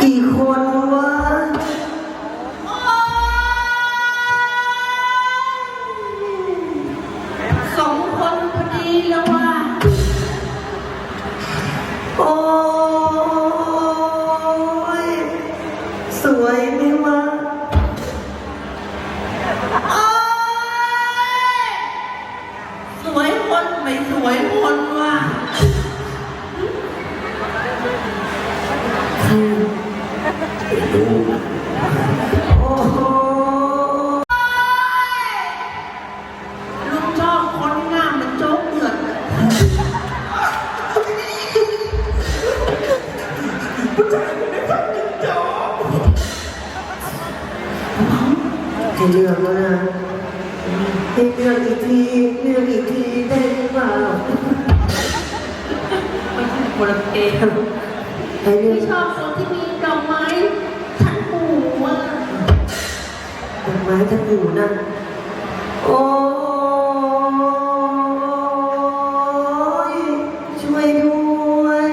กี่คนวะสองคนพอดีแล้ววะโอ้ยสวยไหมวะโอ้ยสวยคนไม่สวยคนวะ ลุงชอบคนงามมันโจ๊กเดือดจะเลือกแล้วนะให้เลือกอีกทีเลือกอีกทีได้หรือเปล่าไม่ใช่คนละเกมให้เลือไม่กชอบคนที่มีดอกไม้ ท่านอยู่นะโอ้ยช่วยด้วย